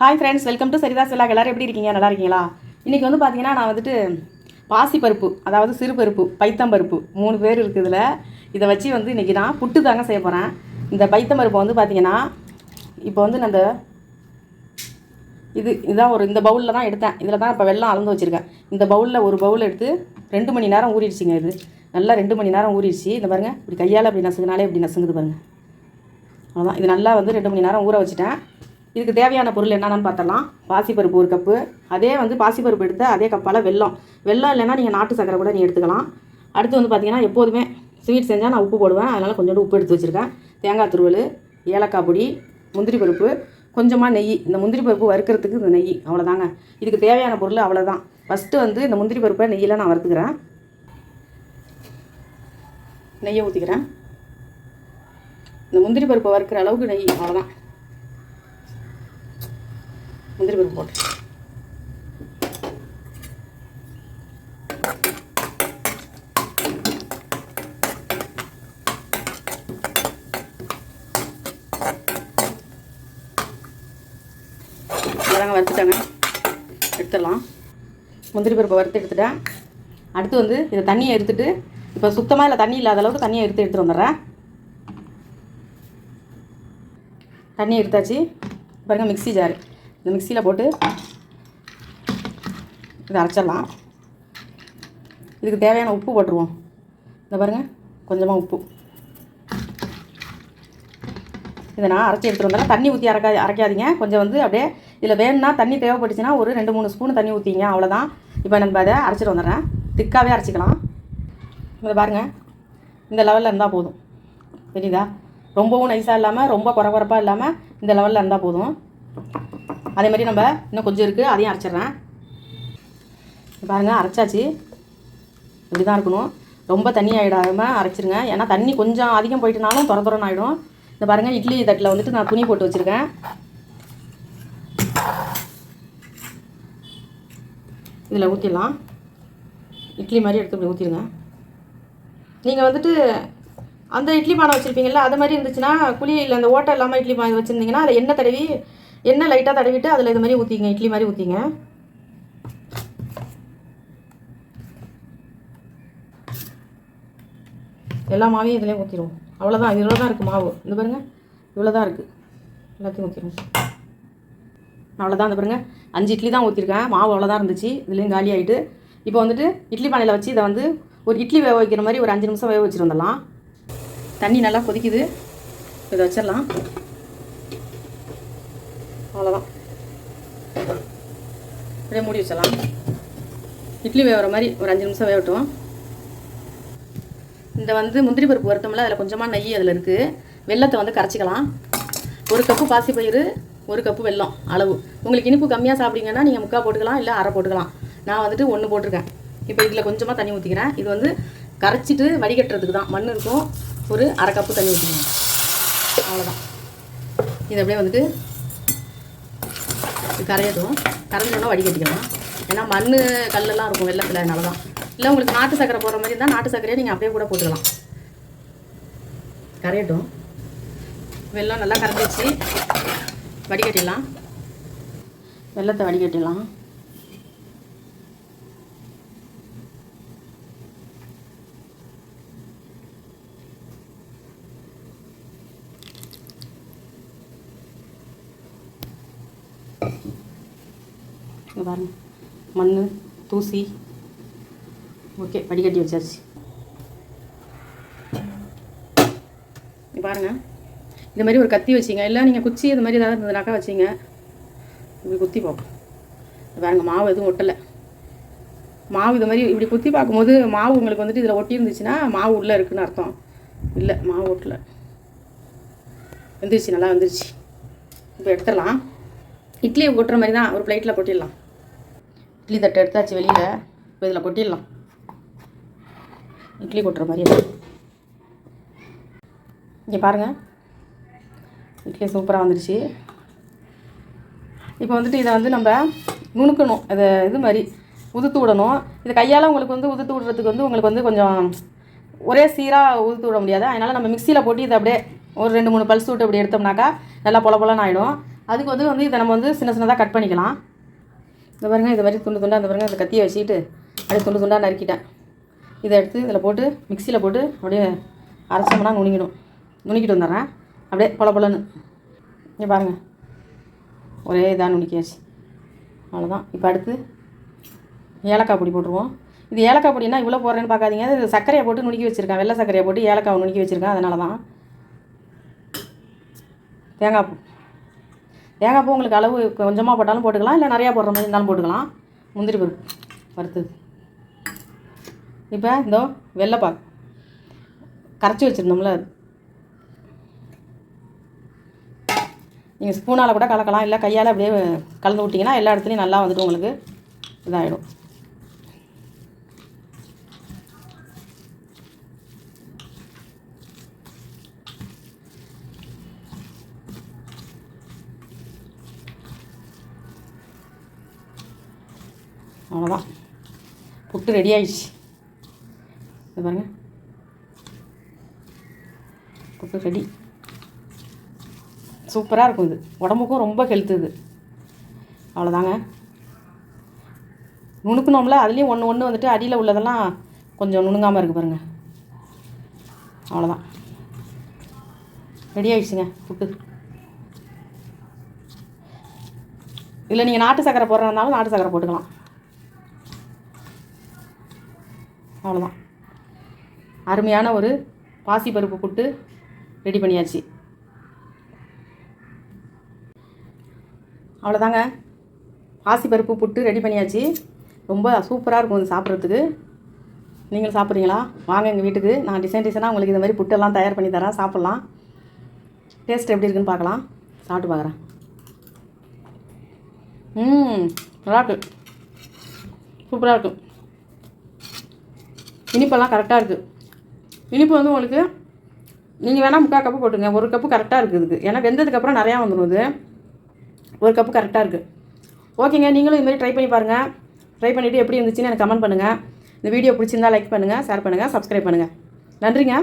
Hi friends welcome to Saritha shellac எல்லோரும் எப்படி இருக்கீங்க? நல்லா இருக்கீங்களா? இன்றைக்கி வந்து பார்த்தீங்கன்னா நான் வந்துட்டு பாசிப்பருப்பு அதாவது சிறுபருப்பு பைத்தம்பருப்பு மூணு பேர் இருக்குதுல. இதை வச்சு வந்து இன்றைக்கி நான் புட்டு தாங்க செய்ய போகிறேன் இந்த பைத்தம்பருப்பை வந்து பார்த்தீங்கன்னா இப்போ வந்து நான் இந்த இது இதான் ஒரு இந்த பவுலில் தான் எடுத்தேன். இதில் தான் இப்போ வெள்ளம் அளந்து வச்சுருக்கேன். இந்த பவுலில் ஒரு பவுல் எடுத்து ரெண்டு மணி நேரம் ஊறிடுச்சிங்க இது. நல்லா ரெண்டு மணி நேரம் ஊறிடுச்சு. இந்த பாருங்கள் இப்படி கையால் இப்படி நசுங்கினாலே இப்படி நசுங்குது பாருங்கள் அவ்வளோதான் இது நல்லா வந்து ரெண்டு மணி நேரம் ஊற வச்சுட்டேன். இதுக்கு தேவையான பொருள் என்னென்னு பார்த்தலாம். பாசிப்பருப்பு ஒரு கப்பு. அதே வந்து பாசிப்பருப்பு எடுத்த அதே கப்பால் வெல்லம். வெல்லம் இல்லைன்னா நீங்கள் நாட்டு சக்கரை கூட நீங்கள் எடுத்துக்கலாம். அடுத்து வந்து பார்த்தீங்கன்னா எப்போதுமே ஸ்வீட் செஞ்சால் நான் உப்பு போடுவேன். அதனால் கொஞ்சோண்டு உப்பு எடுத்து வச்சுருக்கேன். தேங்காய் துருவல் ஏலக்காய் பொடி முந்திரி பருப்பு கொஞ்சமாக நெய். இந்த முந்திரி பருப்பு வறுக்கிறதுக்கு இந்த நெய். அவ்வளோதாங்க இதுக்கு தேவையான பொருள் அவ்வளோதான் ஃபஸ்ட்டு வந்து இந்த முந்திரி பருப்பை நெய்யில் நான் வறுத்துக்கிறேன். நெய்யை ஊற்றிக்கிறேன் இந்த முந்திரி பருப்பை வறுக்கிற அளவுக்கு நெய். அவ்வளோதான் முந்திரி பருப்பு போட்டு. அதாங்க வறுத்துட்டாங்க எடுத்துடலாம். முந்திரி பருப்பை வறுத்து எடுத்துட்டேன். அடுத்து வந்து இந்த தண்ணியை எடுத்துட்டு இப்போ சுத்தமாக இல்லை தண்ணி இல்லாத அளவுக்கு தண்ணியை எடுத்து எடுத்துகிட்டு வந்துடுறேன். தண்ணி எடுத்தாச்சு. பாருங்கள் மிக்ஸி ஜார். இந்த மிக்சியில் போட்டு இதை அரைச்சிடலாம். இதுக்கு தேவையான உப்பு போட்டுருவோம். இந்த பாருங்கள் கொஞ்சமாக உப்பு. இதை நான் அரைச்சி எடுத்துகிட்டு வந்தேன் தண்ணி ஊற்றி அரைக்கா அரைக்காதீங்க. கொஞ்சம் வந்து அப்படியே இதில் வேணும்னா தண்ணி தேவைப்பட்டுச்சுன்னா ஒரு ரெண்டு மூணு ஸ்பூன் தண்ணி ஊற்றிங்க அவ்வளோதான் இப்போ நம்ம அதை அரைச்சிட்டு வந்துடுறேன். திக்காகவே அரைச்சிக்கலாம். இதை பாருங்கள் இந்த லெவலில் இருந்தால் போதும். தெரியுதா? ரொம்பவும் நைஸாக இல்லாமல் ரொம்ப குறை குறைப்பாக இல்லாமல் இந்த லெவலில் இருந்தால் போதும். அதே மாதிரி நம்ம இன்னும் கொஞ்சம் இருக்குது அதையும் அரைச்சிட்றேன். பாருங்கள் அரைச்சாச்சு. இப்படி தான் இருக்கணும். ரொம்ப தண்ணி ஆகிடாமல் அரைச்சிருங்க. ஏன்னா தண்ணி கொஞ்சம் அதிகம் போயிட்டுனாலும் துற துறன்னு ஆகிடும் இந்த பாருங்கள் இட்லி தட்டில் வந்துட்டு நான் துணி போட்டு வச்சுருக்கேன். இதில் ஊற்றிடலாம் இட்லி மாதிரி எடுத்து இப்படி ஊற்றிடுங்க நீங்கள் வந்துட்டு அந்த இட்லி பானை வச்சுருப்பீங்கள்ல அது மாதிரி இருந்துச்சுன்னா குழியில் அந்த ஓட்டை இல்லாமல் இட்லி பானை வச்சுருந்தீங்கன்னா அதை எண்ணெய் தடவி எண்ணெய் லைட்டாக தடவிட்டு அதில் இது மாதிரி ஊற்றிங்க இட்லி மாதிரி ஊற்றிங்க எல்லா மாவையும் இதிலே ஊற்றிடுவோம் அவ்வளோதான் இவ்வளோ தான் இருக்குது மாவு. இந்த பாருங்கள் இவ்வளோ தான் இருக்குது எல்லாத்தையும் ஊற்றிடுவோம் அவ்வளோதான் இந்த பாருங்கள் அஞ்சு இட்லி தான் ஊற்றிருக்கேன் மாவு அவ்வளோதான் இருந்துச்சு இதுலேயும் காலி ஆகிட்டு இப்போ வந்துட்டு இட்லி பானையில் வச்சு இதை வந்து ஒரு இட்லி வேக வைக்கிற மாதிரி ஒரு அஞ்சு நிமிஷம் வேக வச்சுருந்தலாம் தண்ணி நல்லா கொதிக்குது. இதை வச்சிடலாம். அவ்வளோதான் அப்படியே மூடி வச்சிடலாம். இட்லி வேகிற மாதிரி ஒரு அஞ்சு நிமிஷம் வேகட்டும் இந்த வந்து முந்திரி பருப்பு வருத்தமில்ல அதில் கொஞ்சமாக நெய் அதில் இருக்குது வெள்ளத்தை வந்து கரைச்சிக்கலாம். ஒரு கப்பு பாசிப்பயிறு ஒரு கப்பு வெல்லம் அளவு. உங்களுக்கு இனிப்பு கம்மியாக சாப்பிட்டீங்கன்னா நீங்கள் முக்கால் போட்டுக்கலாம் இல்லை அரை போட்டுக்கலாம். நான் வந்துட்டு ஒன்று போட்டிருக்கேன். இப்போ இதில் கொஞ்சமாக தண்ணி ஊற்றிக்கிறேன் இது வந்து கரைச்சிட்டு வடிகட்டுறதுக்கு தான். மண் இருக்கும். ஒரு அரை கப்பு தண்ணி ஊற்றிக்கணும் அவ்வளோதான் இது அப்படியே வந்துட்டு கரையதும் கரையட்டும். கரைஞ்சோன்னா வடிகட்டிக்கலாம். ஏன்னா மண் கல்லெல்லாம் இருக்கும் வெள்ளத்தில் அதனால தான் இல்லை உங்களுக்கு நாட்டு சக்கரை போடுற மாதிரி இருந்தால் நாட்டு சக்கரையை நீங்கள் அப்படியே கூட போட்டுக்கலாம். கரையட்டும். வெள்ளம் நல்லா கரைஞ்சிச்சு வடிகட்டிடலாம். வெள்ளத்தை வடிகட்டிடலாம். இங்கே பாருங்க. மண் தூசி. ஓகே வடிகட்டி வச்சாச்சு. இங்கே பாருங்க. இந்த மாதிரி ஒரு கத்தி வச்சிங்க. இல்லை நீங்கள் குச்சி இது மாதிரி ஏதாவது இருந்ததுனாக்கா வச்சிங்க. இப்படி குத்தி பார்ப்போம். இங்க பாருங்க மாவு எதுவும் ஒட்டலை. மாவு இது மாதிரி இப்படி குத்தி பார்க்கும்போது மாவு உங்களுக்கு வந்துட்டு இதில் ஒட்டி இருந்துச்சுன்னா மாவு உள்ளே இருக்குன்னு அர்த்தம். இல்லை மாவு ஒட்டலை. வந்துருச்சு நல்லா வந்துருச்சு. இப்போ எடுத்துடலாம். இட்லியை கொட்டுற மாதிரி தான். ஒரு பிளேட்டில் கொட்டிடலாம். இட்லி தட்டை எடுத்தாச்சு வெளியில். இப்போ இதில் கொட்டிடலாம். இட்லி கொட்டுற மாதிரியே இங்கே பாருங்கள் இட்லி சூப்பராக வந்துடுச்சு இப்போ வந்துட்டு இதை வந்து நம்ம நுணுக்கணும். இதை இது மாதிரி உதுத்து விடணும். இது கையால் உங்களுக்கு வந்து உதுத்து விடுறதுக்கு வந்து உங்களுக்கு வந்து கொஞ்சம் ஒரே சீராக உதுத்து விட முடியாது. அதனால் நம்ம மிக்சியில் போட்டு இதை அப்படியே ஒரு ரெண்டு மூணு பல்ஸ் விட்டு அப்படி எடுத்தோம்னாக்கா நல்லா பொல பொலன்னு ஆகிடும் அதுக்கு வந்து வந்து இதை நம்ம வந்து சின்ன சின்னதாக கட் பண்ணிக்கலாம். இந்த பாருங்கள் இது மாதிரி துண்டு துண்டாக இந்த பாருங்கள் இந்த கத்தியை வச்சுக்கிட்டு அப்படியே துண்டு துண்டாக நறுக்கிட்டேன். இதை எடுத்து இதில் போட்டு மிக்சியில் போட்டு அப்படியே அரைச்சோம்னா நுணுங்கிடும். நுணுக்கிட்டு வந்துடுறேன். அப்படியே பொல பொலன்னு. இங்கே பாருங்கள் ஒரே இதாக நுணுக்கியாச்சு. அவ்வளோதான் இப்போ அடுத்து ஏலக்காய் பொடி போட்டுருவோம். இது ஏலக்காய் பொடினா இவ்வளோ போடுறேன்னு பார்க்காதீங்க. இது சர்க்கரையை போட்டு நுணுக்கி வச்சுருக்கேன். வெள்ளை சர்க்கரையை போட்டு ஏலக்காய் நுணுக்கி வச்சுருக்கேன். அதனால தான். தேங்காய் பூ. தேங்காய் பூ உங்களுக்கு அளவு கொஞ்சமாக போட்டாலும் போட்டுக்கலாம் இல்லை நிறையா போடுற மாதிரி இருந்தாலும் போட்டுக்கலாம். முந்திரி பருப்பு வறுத்தது. இப்போ இதோ வெள்ளைப்பாக்கு கரைச்சி வச்சுருந்தோம்ல அது. நீங்கள் ஸ்பூனால் கூட கலக்கலாம் இல்லை கையால் அப்படியே கலந்து விட்டிங்கன்னா எல்லா இடத்துலையும் நல்லா வந்துட்டு உங்களுக்கு இதாகிடும் அவ்வளோதான் புட்டு ரெடி ஆயிடுச்சு. இது பாருங்க. புட்டு ரெடி சூப்பராக இருக்கும் இது. உடம்புக்கும் ரொம்ப ஹெல்த்து இது. அவ்வளோதாங்க நுணுக்கணும்ல அதுலேயும் ஒன்று ஒன்று வந்துட்டு அடியில் உள்ளதெல்லாம் கொஞ்சம் நுணுங்காமல் இருக்குது பாருங்கள் அவ்வளோதான் ரெடி ஆயிடுச்சுங்க புட்டு. இல்லை நீங்கள் நாட்டு சக்கரை போடுறதுனாலும் நாட்டு சக்கரை போட்டுக்கலாம். அவ்வளோதான் அருமையான ஒரு பாசிப்பருப்பு புட்டு ரெடி பண்ணியாச்சு. அவ்வளோதாங்க பாசிப்பருப்பு புட்டு ரெடி பண்ணியாச்சு. ரொம்ப சூப்பராக இருக்கும் இது சாப்பிட்றதுக்கு. நீங்கள் சாப்பிட்றீங்களா? வாங்க எங்கள் வீட்டுக்கு. நான் டிசைன் டிசைனாக உங்களுக்கு இந்த மாதிரி புட்டெல்லாம் தயார் பண்ணி தரேன். சாப்பிட்லாம். டேஸ்ட் எப்படி இருக்குன்னு பார்க்கலாம். சாப்பிட்டு பார்க்குறேன். ம் நல்லா இருக்கு. சூப்பராக இருக்கும் இனிப்பெல்லாம் கரெக்டாக இருக்குது இனிப்பு வந்து உங்களுக்கு நீங்கள் வேணால் முக்கால் கப்பு போட்டுங்க ஒரு கப்பு கரெக்டாக இருக்குது இதுக்கு. ஏன்னா வெந்ததுக்கப்புறம் நிறையா வந்துடும் இது. ஒரு கப்பு கரெக்டாக இருக்குது ஓகேங்க நீங்களும் இதுமாரி ட்ரை பண்ணி பாருங்கள் ட்ரை பண்ணிவிட்டு எப்படி இருந்துச்சுன்னு எனக்கு கமெண்ட் பண்ணுங்கள் இந்த வீடியோ பிடிச்சிருந்தா லைக் பண்ணுங்கள் ஷேர் பண்ணுங்கள் சப்ஸ்கிரைப் பண்ணுங்கள் நன்றிங்க.